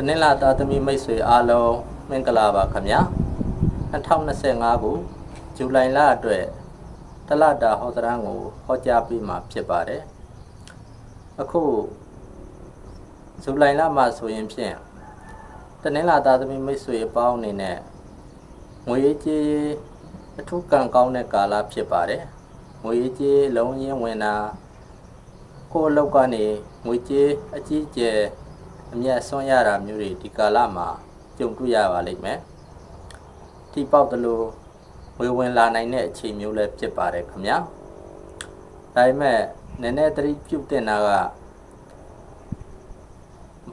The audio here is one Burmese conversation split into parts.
တနင်္လာသားသမီးမိတ်ဆွေအားလုံးမင်္ဂလာပါခင်ဗျာ2025ခုဇူလိုင်လအတွက်တလတာဟောစရန်ကိုဟောကြားပေးမှာဖြစ်ပါတယ်အခုဇူလိုင်လမှာဆိုရင်ဖြင့်တနင်္လာသားသမီးမိတ်ဆွေအပေါင်းအနေနဲ့ငွေကြေးအထူးကံကောင်းတဲ့ကာလဖြစ်ပါတယ်ငွေကြေးလုံးရင်းဝင်တာကိုယ့်အလုပ်ကနေငွေကြေးအကြီးအကျယ် အမျက်ဆွမ်းရတာမျိုးတွေဒီကာလမှာကြုံတွေ့ရပါလိမ့်မယ်။ဒီပေါက်တလို့ဝေဝင်လာနိုင်တဲ့အခြေမျိုးလည်းဖြစ်ပါတယ်ခင်ဗျာ။ဒါပေမဲ့နည်းနည်းသတိပြုတင်တာက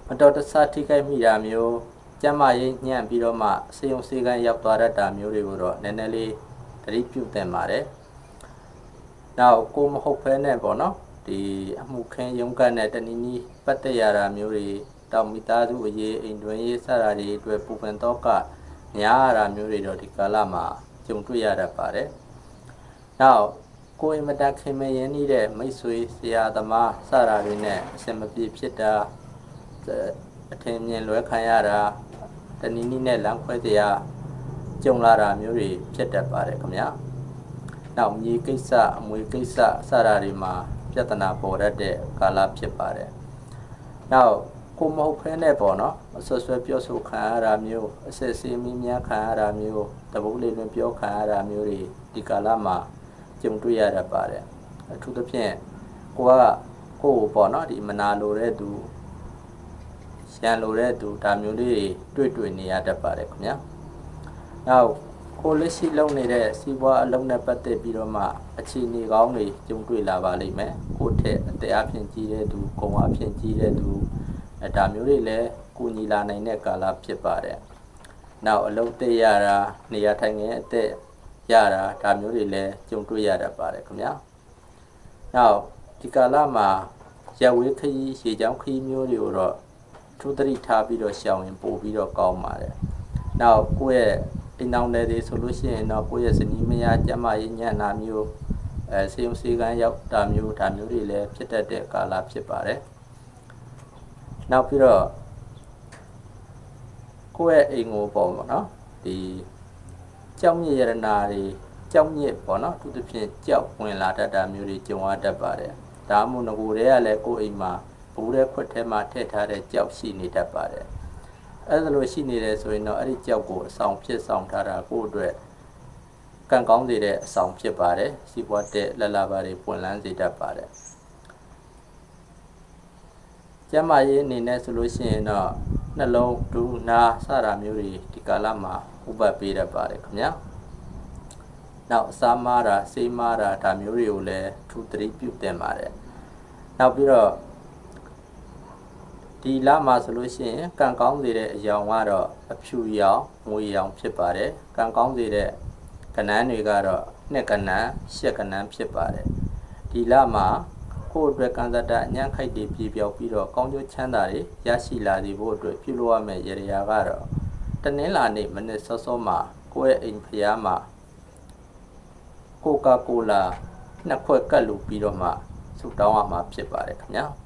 မတော်တဆထိခိုက်မိတာမျိုးကျမ်းမာရေးညံ့ပြီးတော့မှစေုံစေကန်းရောက်သွားတတ်တာမျိုးတွေကိုတော့နည်းနည်းလေးသတိပြုတင်ပါတယ်။နောက်ကိုမဟုတ်ဖဲနဲ့ပေါ့နော်ဒီအမှုခင်းရုံးကနဲ့တနည်းနည်းပတ်သက်ရတာမျိုးတွေ တောင်မိသားစုအရေးအိမ်တွင်ရေးစတာတွေအတွက်ပူပန်တော့ကများရတာမျိုးတွေတော့ဒီကာလမှာကြုံတွေ့ရတတ်ပါတယ်။နောက်ကိုယ်အင်မတန်ခင်မရင်းနှီးတဲ့မိတ်ဆွေဆရာသမားစတာတွေနဲ့အဆင်မပြေဖြစ်တာအထင်မြင်လွဲခံရတာတနည်းနည်းနဲ့လမ်းခွဲတရားကြုံလာတာမျိုးတွေဖြစ်တတ်ပါတယ်ခင်ဗျာ။နောက်မြေကိစ္စအမွေကိစ္စစတာတွေမှာပြဿနာပေါ်တတ်တဲ့ကာလဖြစ်ပါတယ်။နောက် ကိုမဟုတ်ဖဲနဲ့ပေါ့နော်အဆွဆွဲပြောဆိုခံရတာမျိုးအဆက်စေးမင်းများခံရတာမျိုးတပုတ်လေးတွင်ပြောခံရတာမျိုးတွေဒီကာလမှာကြုံတွေ့ရတတ်ပါတယ်အထူးသဖြင့်ကိုကကိုကိုပေါ့နော်ဒီမနာလိုတဲ့သူရန်လိုတဲ့သူဒါမျိုးလေးတွေတွေ့တွေ့နေရတတ်ပါတယ်ခင်ဗျာနောက်ကိုလက်ရှိလုပ်နေတဲ့စီးပွားအလုပ်နဲ့ပတ်သက်ပြီးတော့မှအခြေအနေကောင်းတွေကြုံတွေ့လာပါလိမ့်မယ်ကိုထက်အသက်အဖြစ်ကြီးတဲ့သူကုံအဖြစ်ကြီးတဲ့သူ အဲဒါမျိုးတွေလည်းကူညီလာနိုင်တဲ့ကာလဖြစ်ပါတယ်။နောက်အလုပ်တက်ရတာနေရာထိုင်ခင်းအသက်ရတာဒါမျိုးတွေလည်းကြုံတွေ့ရတတ်ပါတယ်ခင်ဗျာ။နောက်ဒီကာလမှာရဝေးခရီးရေချောင်းခရီးမျိုးတွေကိုတော့ထူးသတိထားပြီးတော့ရှောင်ရင်ပို့ပြီးတော့ကောင်းပါတယ်။နောက်ကိုယ့်ရဲ့အိမ်တော်တွေတွေဆိုလို့ရှိရင်တော့ကိုယ့်ရဲ့ဇနီးမယားကျမရေးညံ့တာမျိုးအဲစေုံစေကန်းရောက်တာမျိုးဒါမျိုးတွေလည်းဖြစ်တတ်တဲ့ကာလဖြစ်ပါတယ်။ နောက်ပြီးတော့ကိုယ့်ရဲ့အိမ်ကိုပေါ့ပေါ့နော်ဒီကြောက်မြင့်ရတနာတွေကြောက်မြင့်ပေါ့နော်သူတစ်ဖြင့်ကြောက်ဝင်လာတတ်တာမျိုးတွေကြုံရတတ်ပါတယ်ဒါမှမဟုတ်ငကိုတွေကလည်းကိုယ့်အိမ်မှာဘူးတဲ့ခွက်ထဲမှာထည့်ထားတဲ့ကြောက်ရှိနေတတ်ပါတယ်အဲ့ဒါလိုရှိနေတယ်ဆိုရင်တော့အဲ့ဒီကြောက်ကိုအဆောင်ဖြစ်ဆောင်ထားတာကိုယ့်အတွက်ကံကောင်းစေတဲ့အဆောင်ဖြစ်ပါတယ်စီးပွားတဲ့လလပါတွေပွင့်လန်းစေတတ်ပါတယ် ကျမ်းမာရေးအနေနဲ့ဆိုလို့ရှိရင်တော့နှလုံးဒူးနာစတာမျိုးတွေဒီကာလမှာဥပတ်ပေးတတ်ပါတယ်ခင်ဗျာနောက်အစာမားတာဆေးမားတာဒါမျိုးတွေကိုလည်းထူသတိပြုတင်ပါတယ်နောက်ပြီးတော့ဒီလမှာဆိုလို့ရှိရင်ကံကောင်းစေတဲ့အယောင်ကတော့အဖြူရောင်ငွေရောင်ဖြစ်ပါတယ်ကံကောင်းစေတဲ့ကဏ္ဍတွေကတော့နှစ်ကဏ္ဍရှစ်ကဏ္ဍဖြစ်ပါတယ်ဒီလမှာ ကိုယ့်အတွက်ကံသတ္တအញ្ញခိုက်တွေပြေပြောက်ပြီးတော့ကောင်းကျိုးချမ်းသာတွေရရှိလာစေဖို့အတွက်ပြုလုပ်ရမယ့်ရရာကတော့တနင်္လာနေ့မနေ့စောစောမှာကိုယ့်ရဲ့အိမ်ဖျားမှာကိုကာကိုလာနှစ်ခွက်ကတ်လူပြီးတော့မှဆူတောင်းရမှာဖြစ်ပါတယ်ခင်ဗျာ။